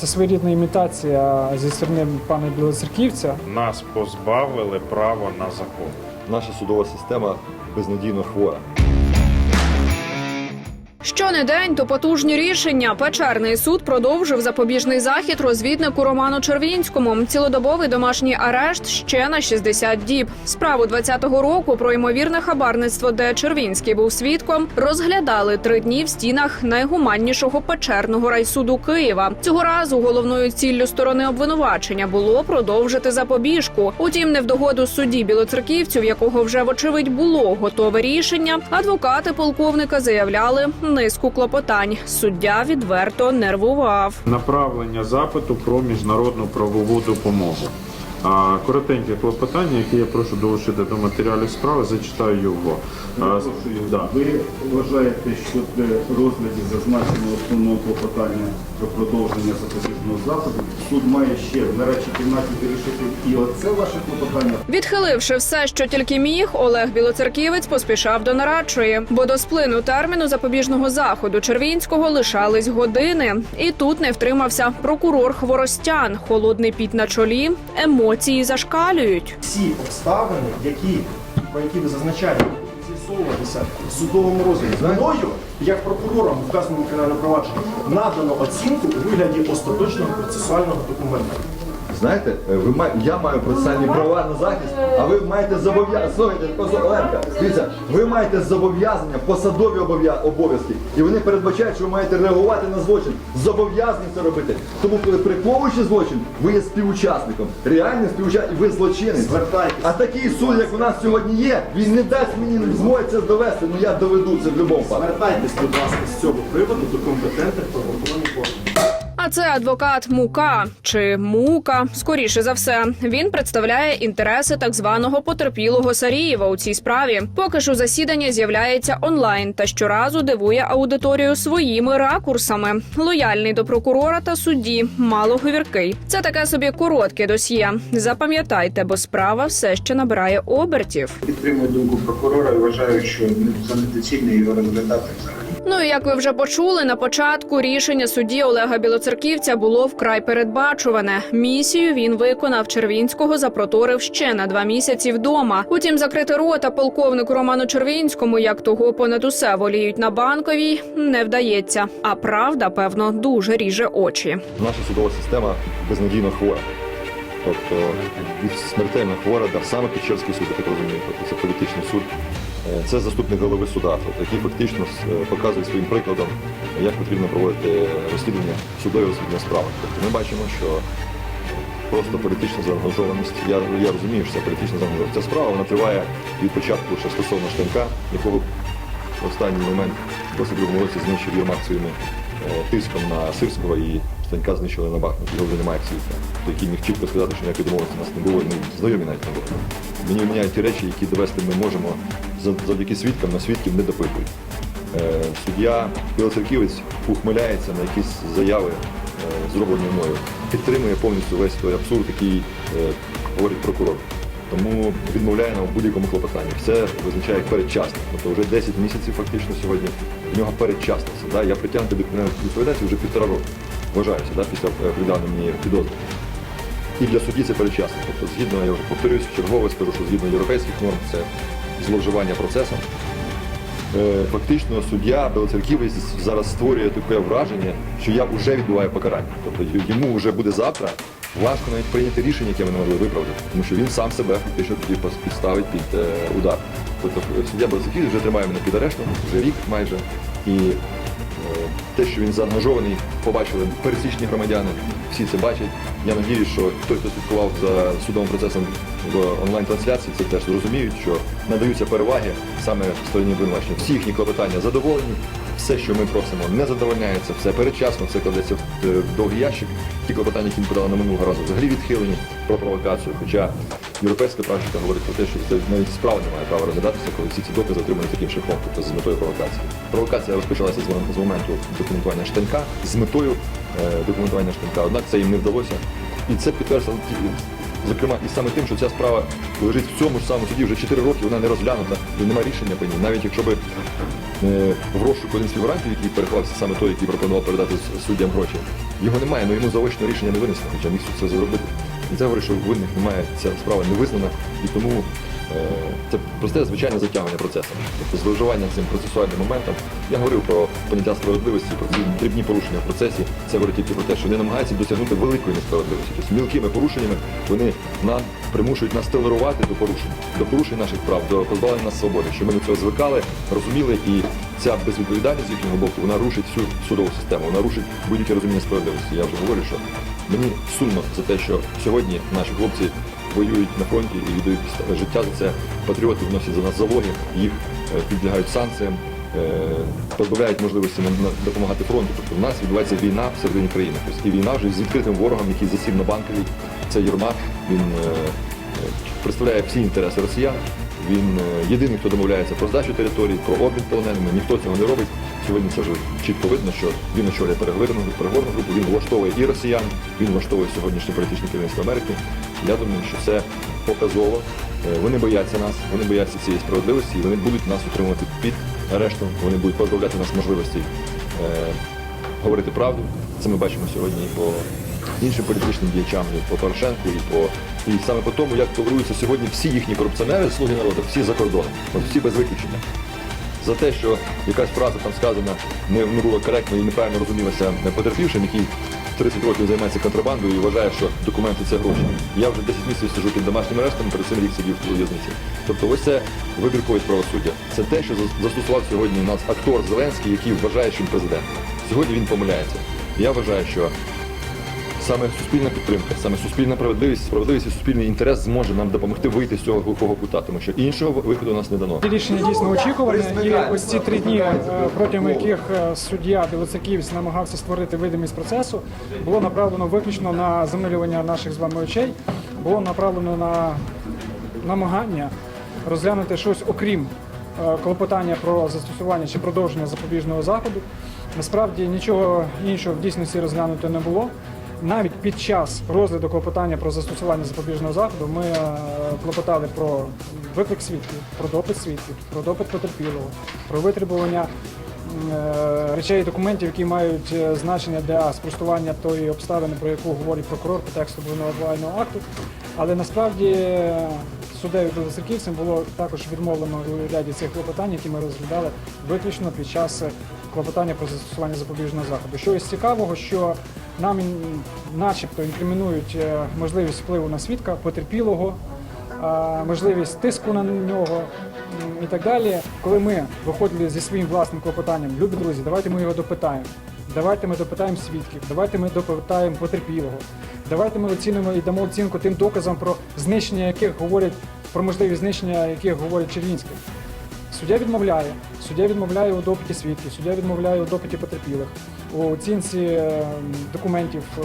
Це своєрідна імітація зі сторони пана Білоцерківця. Нас позбавили права на закон. Наша судова система безнадійно хвора. Щонедень то потужні рішення. Печерний суд продовжив запобіжний захід розвіднику Роману Червінському. Цілодобовий домашній арешт ще на 60 діб. Справу 20-го року про ймовірне хабарництво, де Червінський був свідком, розглядали три дні в стінах найгуманнішого печерного райсуду Києва. Цього разу головною ціллю сторони обвинувачення було продовжити запобіжку. Утім, не в догоду судді білоцерківцю, в якого вже вочевидь було готове рішення. Адвокати полковника заявляли низку клопотань. Суддя відверто нервував. Направлення запиту про міжнародну правову допомогу. А, Коротеньке клопотання, яке я прошу долучити до матеріалів справи, зачитаю його. А, да. Ви вважаєте, що при розгляді зазначеного основного клопотання про продовження запобіжного заходу суд має ще в нарадчій кімнаті вирішити і оце ваше клопотання? Відхиливши все, що тільки міг, Олег Білоцерківець поспішав до нарадчої, бо до сплину терміну запобіжного заходу Червінського лишались години. І тут не втримався прокурор Хворостян. Холодний піт на чолі, емоції зашкалюють. всі обставини, які, про які ви зазначаєте, з'ясовуватися в судовому розгляді. Мною, як прокурором в вказаному кримінальному провадженні, надано оцінку у вигляді остаточного процесуального документа. Знаєте, е, ви має, я маю процесуальні права на захист, а ви маєте зобов'язання. Слухайте, Оленка, дивіться, ви маєте зобов'язання, посадові обов'я- обов'язки, і вони передбачають, що ви маєте реагувати на злочин. Зобов'язані це робити. Тому, коли приховуючи злочин, ви є співучасником. Реальним співучасником, і ви злочинець. Звертайтесь. А такий суд, як у нас сьогодні є, він не дасть мені змоги це довести. Ну я доведу це в будь-якому випадку. Звертайтесь, будь ласка, з цього приводу до компетентних правоохоронних це адвокат Мука чи Мука. Скоріше за все, він представляє інтереси так званого потерпілого Сарієва у цій справі. Поки у засідання з'являється онлайн та щоразу дивує аудиторію своїми ракурсами. Лояльний до прокурора та судді, малоговіркий. Це таке собі коротке досьє. Запам'ятайте, бо справа все ще набирає обертів. Підтримую думку прокурора і вважаю, що це недоцільно його розглядати взагалі. Ну і як ви вже почули на початку, рішення судді Олега Білоцерківця було вкрай передбачуване. Місію він виконав Червінського, запроторив ще на два місяці вдома. Утім, закрити рота полковнику Роману Червінському, як того понад усе воліють на банковій, не вдається. А правда, певно, дуже ріже очі. Наша судова система безнадійно хвора. Тобто від смертельно хвора, да, саме Печерський суд, я так розумію, тобто це політичний суд. Е, Це заступник голови суда, який фактично е, показує своїм прикладом, як потрібно проводити розслідування судові розслідування справи. Тобто ми бачимо, що просто політична заангажованість. Я, я розумію, що це політична заангажованість. Ця справа вона триває від початку ще стосовно Штанка, якого в останній момент в 22 році знищив Єрмак своїми е, тиском на Сирського і Станька знищили на Бахмут. Його вже немає в світі. Який міг чітко сказати, що ніякої домовленості у нас не було, ну, знайомі навіть не було. Мені міняють ті речі, які довести ми можемо завдяки свідкам, на свідків не допитують. Е, Суддя Білоцерківець ухмиляється на якісь заяви, е, зроблені мною, підтримує повністю весь той абсурд, який е, говорить прокурор. Тому відмовляє нам в будь-якому клопотанні. Все визначає передчасно. Тобто вже 10 місяців фактично сьогодні в нього передчасниця. Да? Я притягнутий до відповідальності вже півтора року. Вважаюся, да? після е, придавлення мені підозри. І для судді це передчасно. Тобто, згідно, я вже повторюсь, чергово скажу, що згідно європейських норм це зловживання процесом. Е, Фактично суддя Белоцерківець зараз створює таке враження, що я вже відбуваю покарання. Тобто йому вже буде завтра важко навіть прийняти рішення, яке ми не могли виправдати, тому що він сам себе фактично тоді підставить під е, удар. Тобто суддя Белоцерківець вже тримає мене під арештом, вже рік майже. І те, що він заангажований, побачили пересічні громадяни, всі це бачать. Я надію, що той, хто слідкував за судовим процесом в онлайн-трансляції, це теж зрозуміють, що надаються переваги саме стороні обвинувачення. Всі їхні клопотання задоволені, все, що ми просимо, не задовольняється, все передчасно, все кладеться в е, довгий ящик. Ті клопотання, які ми подали на минулого разу, взагалі відхилені про провокацію. Хоча європейська практика говорить про те, що це навіть справа не має права розглядатися, коли всі ці докази отримані таким шляхом, тобто з метою провокації. Провокація розпочалася з моменту документування штанька з метою е, документування штанька. Однак це їм не вдалося. І це підтверджено Зокрема, і саме тим, що ця справа лежить в цьому ж самому суді вже 4 роки, вона не розглянута і немає рішення по ній. Навіть якщо би е, в розшуку один з фігурантів, який переховався саме той, який пропонував передати суддям гроші, його немає, але йому заочно рішення не винесено, хоча міг це зробити. І це говорить, що винних немає, ця справа не визнана, і тому це просте звичайне затягування процесу. Тобто зловживання цим процесуальним моментом. Я говорив про поняття справедливості, про ці дрібні порушення в процесі. Це говорить тільки про те, що вони намагаються досягнути великої несправедливості. Тобто мілкими порушеннями вони нам примушують нас толерувати до порушень, до порушень наших прав, до позбавлення нас свободи, що ми до цього звикали, розуміли, і ця безвідповідальність з їхнього боку вона рушить всю судову систему, вона рушить будь-яке розуміння справедливості. Я вже говорю, що мені сумно за те, що сьогодні наші хлопці воюють на фронті і віддають життя за це. Патріоти вносять за нас залоги, їх е, підлягають санкціям, е, позбавляють можливості допомагати фронту. Тобто в нас відбувається війна всередині країни. Тобто і війна вже з відкритим ворогом, який засів на банковій. Це Єрмак. Він е, представляє всі інтереси росіян. Він єдиний, хто домовляється про здачу території, про обмін полоненими. Ніхто цього не робить. Це вже чітко видно, що він очолює переговорну переговорну групу, він влаштовує і росіян, він влаштовує сьогоднішнє політичне керівництво Америки. Я думаю, що це показово. Е, Вони бояться нас, вони бояться цієї справедливості, і вони будуть нас утримувати під арештом, вони будуть позбавляти нас можливості е, говорити правду. Це ми бачимо сьогодні і по іншим політичним діячам, і по Порошенку, і по і саме по тому, як толеруються сьогодні всі їхні корупціонери, слуги народу, всі за кордоном, всі без виключення. За те, що якась фраза там сказана не, не була коректно і неправильно розумілася потерпівшим, який 30 років займається контрабандою і вважає, що документи це гроші. Я вже 10 місяців сиджу під домашнім арештом, перед цим рік сидів у в'язниці. Тобто ось це вибірковість правосуддя. Це те, що застосував сьогодні нас актор Зеленський, який вважає, що він президент. Сьогодні він помиляється. Я вважаю, що саме суспільна підтримка, саме суспільна справедливість, справедливість і суспільний інтерес зможе нам допомогти вийти з цього глухого кута, тому що іншого виходу у нас не дано. Рішення дійсно очікуване, і ось ці три дні, е, протягом яких е, суддя Білоцерківець намагався створити видимість процесу, було направлено виключно на замилювання наших з вами очей, було направлено на намагання розглянути щось окрім е, клопотання про застосування чи продовження запобіжного заходу. Насправді нічого іншого в дійсності розглянути не було. Навіть під час розгляду клопотання про застосування запобіжного заходу ми е, клопотали про виклик свідків, про допит свідків, про допит потерпілого, про витребування е, речей і документів, які мають е, значення для спростування тої обставини, про яку говорить прокурор по тексту обвинувального акту. Але насправді суддею Білоцерківцем було також відмовлено у ряді цих клопотань, які ми розглядали виключно під час е, клопотання про застосування запобіжного заходу. Що із цікавого, що нам начебто інкримінують е, можливість впливу на свідка, потерпілого, можливість тиску на нього і так далі. Коли ми виходили зі своїм власним клопотанням, любі друзі, давайте ми його допитаємо. Давайте ми допитаємо свідків, давайте ми допитаємо потерпілого. Давайте ми оцінимо і дамо оцінку тим доказам, про знищення яких говорять про можливість знищення яких говорить Червінський. Суддя відмовляє. Суддя відмовляє у допиті свідків, суддя відмовляє у допиті потерпілих, у оцінці е, документів. е,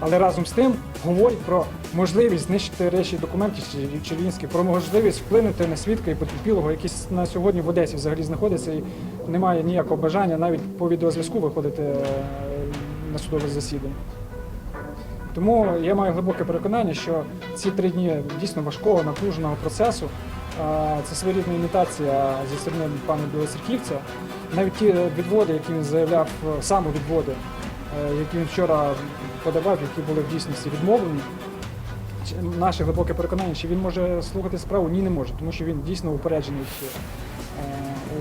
Але разом з тим говорить про можливість знищити речі документів Чер- Червінських, про можливість вплинути на свідка і потерпілого, який на сьогодні в Одесі взагалі знаходиться і немає ніякого бажання навіть по відеозв'язку виходити е, на судове засідання. Тому я маю глибоке переконання, що ці три дні дійсно важкого, напруженого процесу це своєрідна імітація зі сторони пана Білоцерківця. Навіть ті відводи, які він заявляв, е, самовідводи, е, які він вчора подавав, які були в дійсності відмовлені. Наше глибоке переконання, чи він може слухати справу? Ні, не може, тому що він дійсно упереджений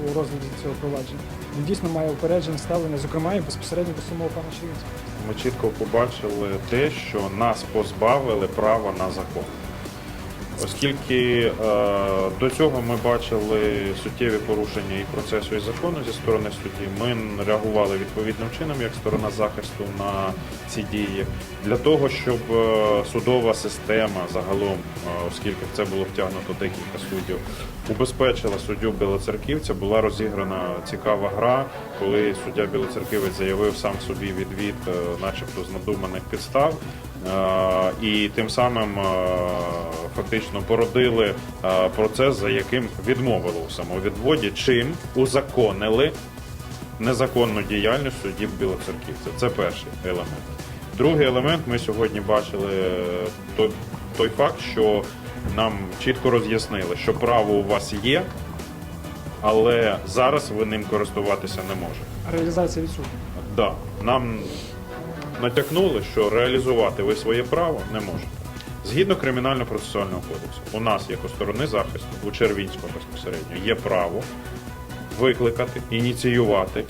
у розгляді цього провадження. Він дійсно має упереджене ставлення, зокрема і безпосередньо до самого пана Червінського. Ми чітко побачили те, що нас позбавили права на закон. Оскільки е, до цього ми бачили суттєві порушення і процесу, і закону зі сторони судді, ми реагували відповідним чином як сторона захисту на ці дії для того, щоб е, судова система загалом, е, оскільки в це було втягнуто декілька суддів, убезпечила суддю Білоцерківця, була розіграна цікава гра, коли суддя Білоцерківець заявив сам собі відвід, е, начебто з надуманих підстав. Е, і тим самим е, фактично породили процес, за яким відмовили у самовідводі, чим узаконили незаконну діяльність судді Білоцерківця. Це перший елемент. Другий елемент ми сьогодні бачили той, той факт, що нам чітко роз'яснили, що право у вас є, але зараз ви ним користуватися не можете. Реалізація відсутня. Да, нам натякнули, що реалізувати ви своє право не можете. Згідно кримінально-процесуального кодексу, у нас, як у сторони захисту, у Червінського безпосередньо, є право викликати, ініціювати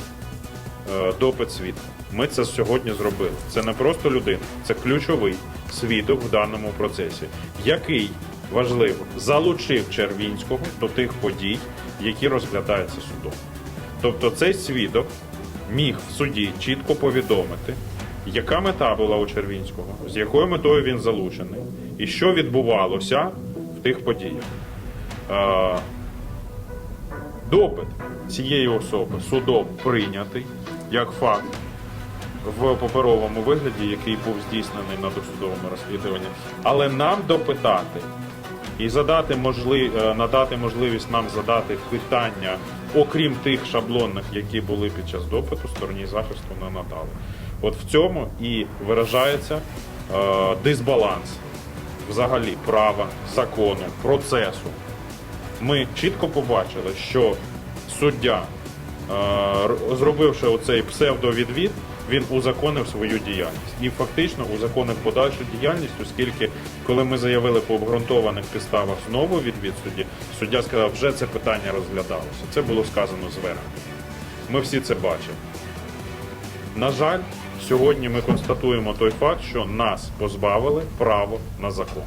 е, допит свідка. Ми це сьогодні зробили. Це не просто людина, це ключовий свідок в даному процесі, який важливо залучив Червінського до тих подій, які розглядаються судом. Тобто цей свідок міг в суді чітко повідомити, яка мета була у Червінського, з якою метою він залучений, і що відбувалося в тих подіях. Допит цієї особи судом прийнятий як факт в паперовому вигляді, який був здійснений на досудовому розслідуванні, але нам допитати і задати можли... е, надати можливість нам задати питання, окрім тих шаблонних, які були під час допиту, стороні захисту не надали. От в цьому і виражається е, дисбаланс взагалі права, закону, процесу. Ми чітко побачили, що суддя, е, зробивши оцей псевдовідвід, він узаконив свою діяльність і фактично узаконив подальшу діяльність, оскільки, коли ми заявили по обґрунтованих підставах знову відвід судді, суддя сказав, вже це питання розглядалося. Це було сказано зверху. Ми всі це бачимо. На жаль, сьогодні ми констатуємо той факт, що нас позбавили права на закон.